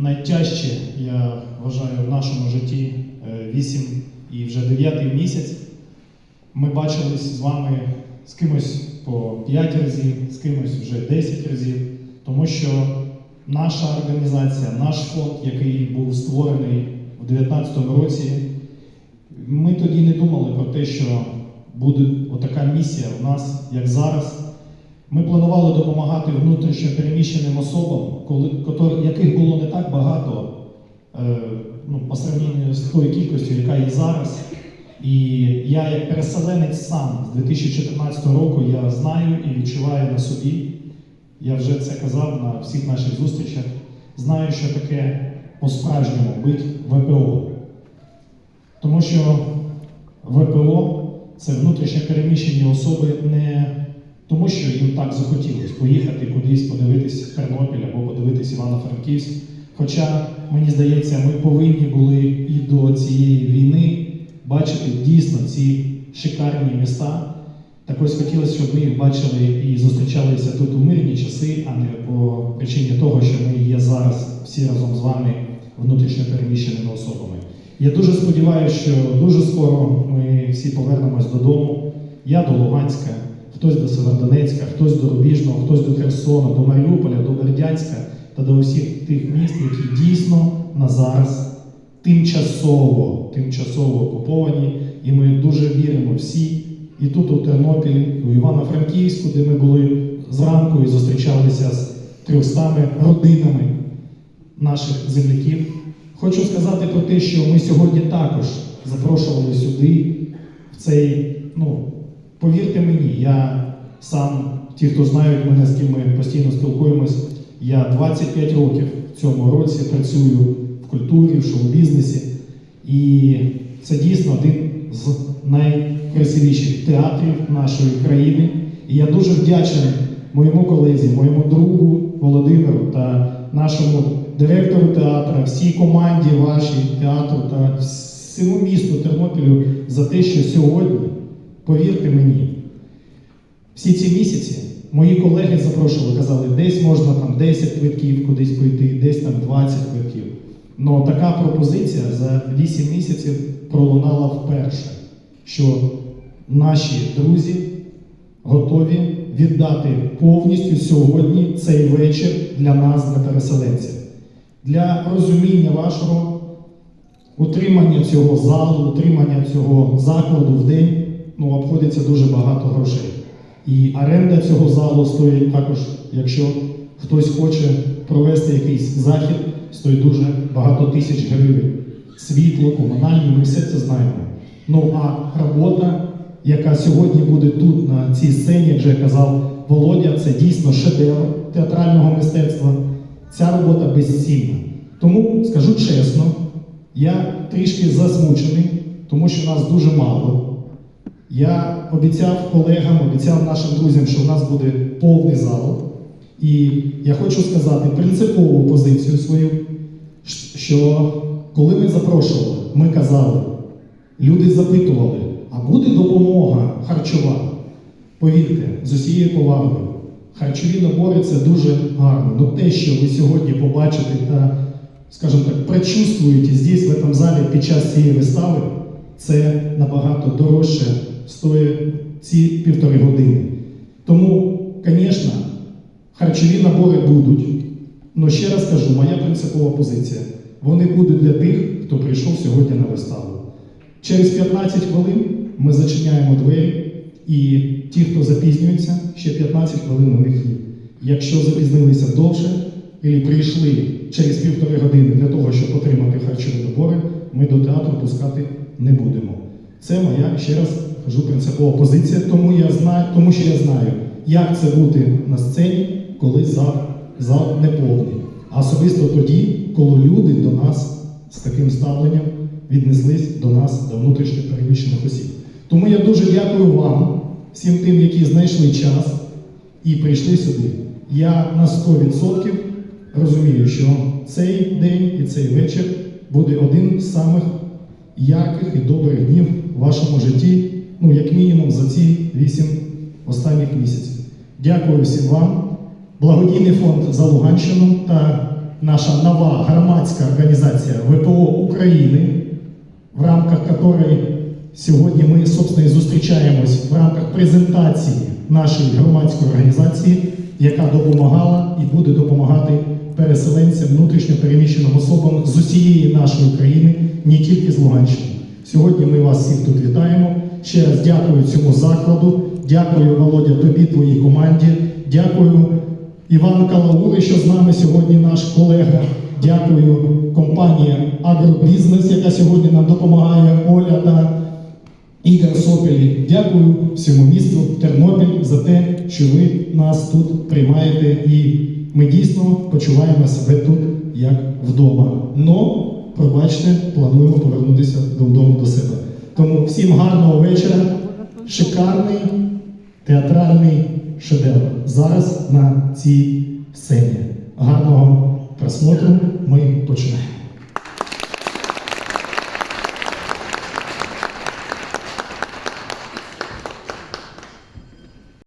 найтяжче, я вважаю, в нашому житті 8 і вже 9 місяць. Ми бачились з вами з кимось по 5 разів, з кимось вже 10 разів, тому що наша організація, наш фонд, який був створений у 2019 році, ми тоді не думали про те, що буде отака місія у нас, як зараз. Ми планували допомагати внутрішньо переміщеним особам, коли, яких було не так багато е, ну, по сравненню з тою кількістю, яка є зараз. І я, як переселенець сам з 2014 року, я знаю і відчуваю на собі. Я вже це казав на всіх наших зустрічах. Знаю, що таке по-справжньому бути ВПО. Тому що ВПО це внутрішньо переміщені особи не тому, що їм так захотілося поїхати кудись подивитись Тернопіль або подивитись Івано-Франківськ. Хоча, мені здається, ми повинні були і до цієї війни бачити дійсно ці шикарні міста. Так ось хотілося, щоб ми їх бачили і зустрічалися тут у мирні часи, а не по причині того, що ми є зараз всі разом з вами внутрішньо переміщеними особами. Я дуже сподіваюся, що дуже скоро ми всі повернемось додому. Я до Луганська, хтось до Северодонецька, хтось до Рубіжного, хтось до Херсона, до Маріуполя, до Бердянська та до усіх тих міст, які дійсно на зараз тимчасово, тимчасово окуповані. І ми дуже віримо всі, і тут у Тернопілі, у Івано-Франківську, де ми були зранку і зустрічалися з 300 родинами наших земляків. Хочу сказати про те, що ми сьогодні також запрошували сюди, в цей, ну, повірте мені, я сам, ті, хто знають мене, з ким ми постійно спілкуємось, я 25 років в цьому році працюю в культурі, в шоу-бізнесі. І це дійсно один з найкрасивіших театрів нашої країни. І я дуже вдячний моєму колезі, моєму другу Володимиру та нашому директору театру, всій команді вашій театру та всьому місту Тернопілю за те, що сьогодні, повірте мені, всі ці місяці мої колеги запрошували, казали, десь можна там 10 квитків кудись пойти, десь там 20 квитків. Но така пропозиція за 8 місяців пролунала вперше, що наші друзі готові віддати повністю сьогодні цей вечір для нас, для переселенців. Для розуміння вашого утримання цього залу, утримання цього закладу в день ну, обходиться дуже багато грошей. І оренда цього залу стоїть також, якщо хтось хоче провести якийсь захід, стоїть дуже багато тисяч гривень. Світло, комунальні, ми все це знаємо. Ну а робота, яка сьогодні буде тут, на цій сцені, як вже казав Володя, це дійсно шедевр театрального мистецтва. Ця робота безцінна. Тому скажу чесно, я трішки засмучений, тому що нас дуже мало. Я обіцяв колегам, обіцяв нашим друзям, що в нас буде повний зал. І я хочу сказати принципову позицію свою, що коли ми запрошували, ми казали, люди запитували, а буде допомога харчова? Повірте, з усією повагою, харчові набори це дуже гарно. Но те, що ви сьогодні побачите та, скажімо так, прочувствуєте здесь, в цьому залі під час цієї вистави, це набагато дорожче стоїть ці півтори години. Тому, звісно, харчові набори будуть. Але ще раз кажу, моя принципова позиція. Вони будуть для тих, хто прийшов сьогодні на виставу. Через 15 хвилин ми зачиняємо двері, і ті, хто запізнюється, ще 15 хвилин у них є. Якщо запізнилися довше, або прийшли через півтори години для того, щоб отримати харчові набори, ми до театру пускати не будемо. Це моя ще раз кажу принципова позиція, тому я знаю, тому що я знаю, як це бути на сцені, коли зал, зал не повний. А особисто тоді, коли люди до нас з таким ставленням віднеслись до нас, до внутрішньо переміщених осіб. Тому я дуже дякую вам, всім тим, які знайшли час і прийшли сюди. Я на 100% розумію, що цей день і цей вечір буде один з самих ярких і добрих днів в вашому житті, ну, як мінімум, за ці 8 останніх місяців. Дякую всім вам. Благодійний фонд за Луганщину та наша нова громадська організація ВПО України, в рамках якої сьогодні ми, собственно, і зустрічаємось в рамках презентації нашої громадської організації, яка допомагала і буде допомагати переселенцям, внутрішньо переміщеним особам з усієї нашої країни, не тільки з Луганщини. Сьогодні ми вас всіх тут вітаємо. Ще раз дякую цьому закладу. Дякую, Володя, тобі, твоїй команді. Дякую Івану Калаури, що з нами сьогодні наш колега. Дякую компанії Агробізнес, яка сьогодні нам допомагає, Оля та Ігор Сопелі. Дякую всьому місту Тернопіль за те, що ви нас тут приймаєте, і ми дійсно почуваємо себе тут як вдома. Но, пробачте, плануємо повернутися додому до себе. Тому всім гарного вечора, шикарний театральний шедевр зараз на цій сцені. Гарного просмотру. Ми починаємо.